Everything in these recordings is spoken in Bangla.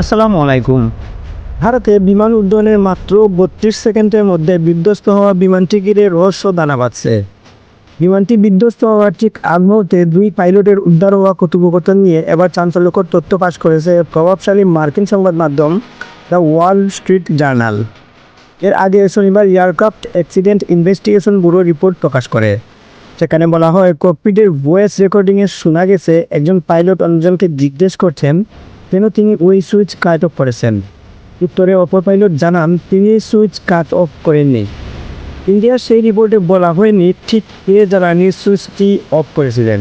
আসসালামু আলাইকুম। ভারতে বিমান উড্ডয়নের মাত্র বত্রিশ সেকেন্ডের মধ্যে বিধ্বস্ত হওয়া বিমানটি ঘিরে রহস্য দানা বাঁধছে। বিমানটি বিধ্বস্ত হওয়ার ঠিক আগ মুহূর্তে দুই পাইলটের উদ্ধার হওয়া কথোপকথন নিয়ে এবার চাঞ্চল্যকর তথ্য পাশ করেছে প্রভাবশালী মার্কিন সংবাদ মাধ্যম দ্য ওয়াল স্ট্রিট জার্নাল। এর আগে শনিবার aircraft accident investigation bureau report প্রকাশ করে। সেখানে বলা হয়, ককপিটের ভয়েস রেকর্ডিংয়ে শোনা গেছে, একজন পাইলট অন্যজনকে জিজ্ঞেস করছেন কেন তিনি ওই সুইচ কাট অফ করেছেন। উত্তরে অপর পাইলট জানান, তিনি সুইচ কাট অফ করেননি। ইন্ডিয়ার সেই রিপোর্টে বলা হয়নি ঠিক কে জ্বালানি সুইচটি অফ করেছিলেন।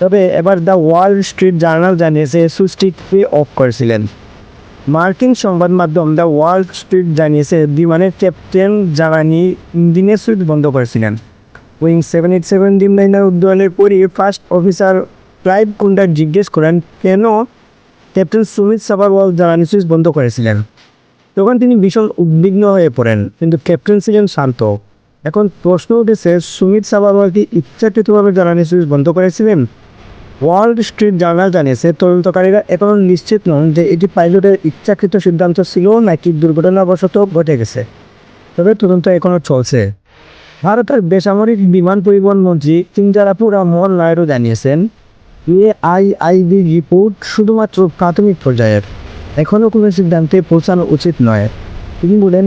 তবে এবার দ্য ওয়াল স্ট্রিট জার্নাল জানিয়েছে, সুইচটি কে অফ করেছিলেন। মার্কিন সংবাদ মাধ্যম দ্য ওয়াল স্ট্রিট জানিয়েছে বিমানের ক্যাপ্টেন জ্বালানি ইঞ্জিনের সুইচ বন্ধ করেছিলেন। উইং seven eight seven Dreamliner উদ্যোগের পরই ফার্স্ট অফিসার ক্লাইভ কুন্ডার জিজ্ঞেস করেন, কেন ক্যাপ্টেন সুমিত সাবারওয়াল জ্বালানি সুইচ বন্ধ করেছিলেন। তখন তিনি ভীষণ উদ্বিগ্ন হয়ে পড়েন, কিন্তু ক্যাপ্টেন ছিলেন শান্ত। এখন প্রশ্ন উঠেছে, সুমিত সাবারওয়াল কি ইচ্ছাকৃতভাবে জ্বালানি সুইচ বন্ধ করেছিলেন? ওয়ার্ল্ড স্ট্রিট জার্নাল জানিয়েছে, তদন্তকারীরা এখনও নিশ্চিত নন যে এটি পাইলটের ইচ্ছাকৃত সিদ্ধান্ত ছিল নাকি দুর্ঘটনাবশত ঘটে গেছে। তবে তদন্ত এখনও চলছে। ভারতের বেসামরিক বিমান পরিবহন মন্ত্রী চিঞ্জারাপুর মোহন নায়ডু জানিয়েছেন এআইআইবি রিপোর্ট শুধুমাত্র প্রাথমিক পর্যায়ের। এখনও কোনো সিদ্ধান্তে পৌঁছানো উচিত নয়। তিনি বলেন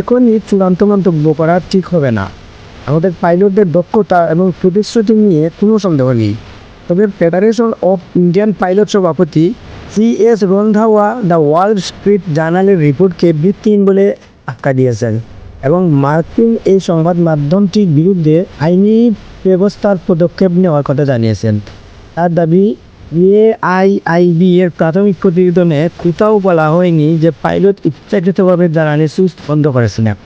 এখনই চূড়ান্ত মন্তব্য করা ঠিক হবে না। আমাদের পাইলটদের দক্ষতা এবং প্রতিশ্রুতি নিয়ে কোনো সন্দেহ নেই। তবে ফেডারেশন অফ ইন্ডিয়ান পাইলট সভাপতি C S Randhawa the world street জার্নালের রিপোর্টকে ভিত্তিহীন বলে আখ্যা দিয়েছেন এবং মার্কিন এই সংবাদ মাধ্যমটির বিরুদ্ধে আইনি ব্যবস্থার পদক্ষেপ নেওয়ার কথা জানিয়েছেন। তার দাবি এআইআইবি এর প্রাথমিক প্রতিবেদনে কোথাও বলা হয়নি যে পাইলট ইচ্ছাকৃতভাবে জ্বালানি সুইচ বন্ধ করেছিলেন